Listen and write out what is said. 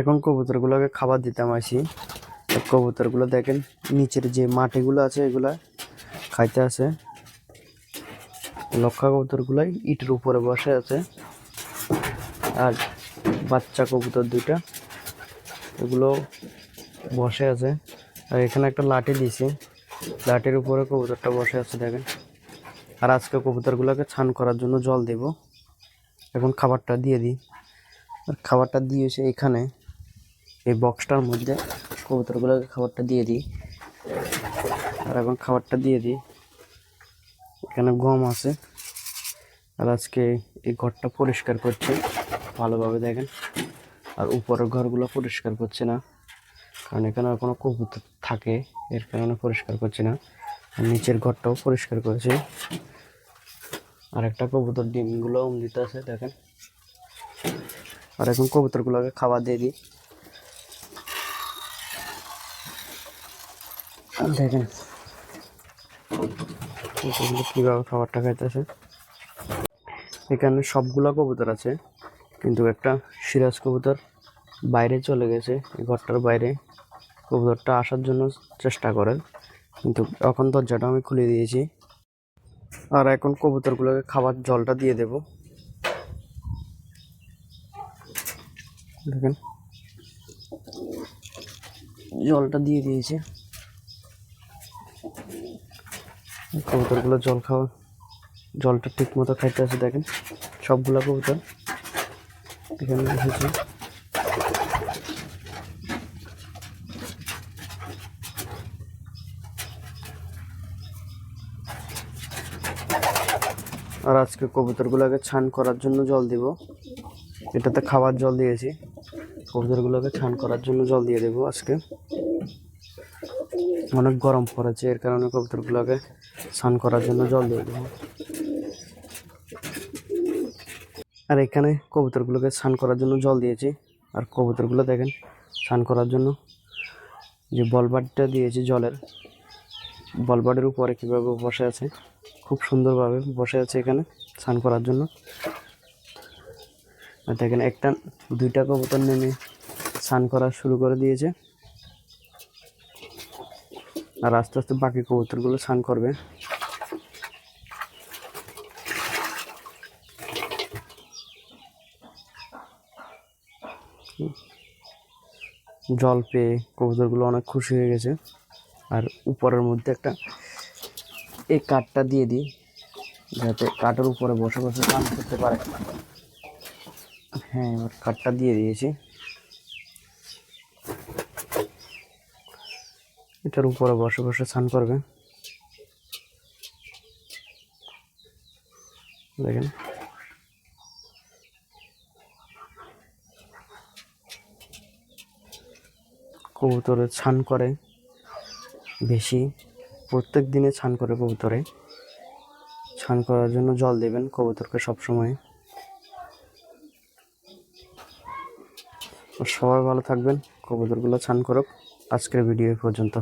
এখন কবুতরগুলোকে খাবার দিতাম আসি। কবুতরগুলো দেখেন, নিচের যে মাটিগুলো আছে, এগুলা খাইতে আছে। লক্ষা কবুতরগুলাই ইটের উপরে বসে আছে। আর বাচ্চা কবুতর দুইটা, এগুলো বসে আছে। আর এখানে একটা লাঠি দিয়েছি লাঠির উপরে কবুতরটা বসে আছে, দেখেন। আর আজকে কবুতরগুলোকে ছান করার জন্য জল দেব। এখন খাবারটা দিয়ে দিই। আর খাবারটা দিয়েছে এখানে এই বক্সটার মধ্যে কবুতরগুলোকে খাবারটা দিয়ে দিই। আর এখন খাবারটা দিয়ে দিই। এখানে গম আছে। আর আজকে এই ঘরটা পরিষ্কার করছে। ভালোভাবে দেখেন। আর উপরের ঘরগুলো পরিষ্কার করছে না। কারণ এখানে আর কোনো কবুতর থাকে। এর কারণে পরিষ্কার করছে না। আর নিচের ঘরটাও পরিষ্কার করেছে। আর একটা কবুতর ডিমগুলো দিতে আছে, দেখেন। আর এখন কবুতরগুলোকে খাবার দিয়ে দিই। দেখেন। কীভাবে খাবারটা খাইতেছে। এখানে সবগুলা কবুতর আছে, কিন্তু একটা সিরাজ কবুতর বাইরে চলে গেছে ঘরটার বাইরে। কবুতরটা আসার জন্য চেষ্টা করেন, কিন্তু এখন দরজাটা আমি খুলে দিয়েছি। আর এখন কবুতরগুলোকে খাবার জলটা দিয়ে দেব। দেখেন। জলটা দিয়ে দিয়েছি। কবুতরগুলো জল খাওয়া, জলটা ঠিক মতো খাইতে আছে, দেখেন। সবগুলো কবুতর এখানে আর আজকে কবুতরগুলোকে ছান করার জন্য জল দিব। এটাতে খাবার জল দিয়েছি। কবুতরগুলোকে ছান করার জন্য জল দিয়ে দেবো আজকে। অনেক গরম পড়েছে, এর কারণে কবুতরগুলোকে স্নান করার জন্য জল দিয়ে দেবো। আর এখানে কবুতরগুলোকে স্নান করার জন্য জল দিয়েছি। আর কবুতরগুলো দেখেন, স্নান করার জন্য যে বলবাটটা দিয়েছি জলের বলবাটের উপরে কীভাবে বসে আছে, খুব সুন্দরভাবে বসে আছে এখানে স্নান করার জন্য। আর দেখেন, একটা, দুইটা কবুতর নেমে স্নান করা শুরু করে দিয়েছে। আর আস্তে আস্তে বাকি কবুতরগুলো স্নান করবে। জল পেয়ে কবুতরগুলো অনেক খুশি হয়ে গেছে। আর উপরের মধ্যে একটা এই কাঠটা দিয়ে দিই, যাতে কাঠের উপরে বসে বসে স্নান করতে পারে। হ্যাঁ এবার কাঠটা দিয়ে দিয়েছি। এটার উপরে বসে বসে স্নান করবে। দেখেন। কবুতরে ছান করে বেশি। প্রত্যেক দিনে ছান করে কবুতরে। ছান করার জন্য জল দেবেন কবুতরকে সবসময়। সবাই ভালো থাকবেন। কবুতরগুলো ছান করুক। আজকের ভিডিও পর্যন্ত।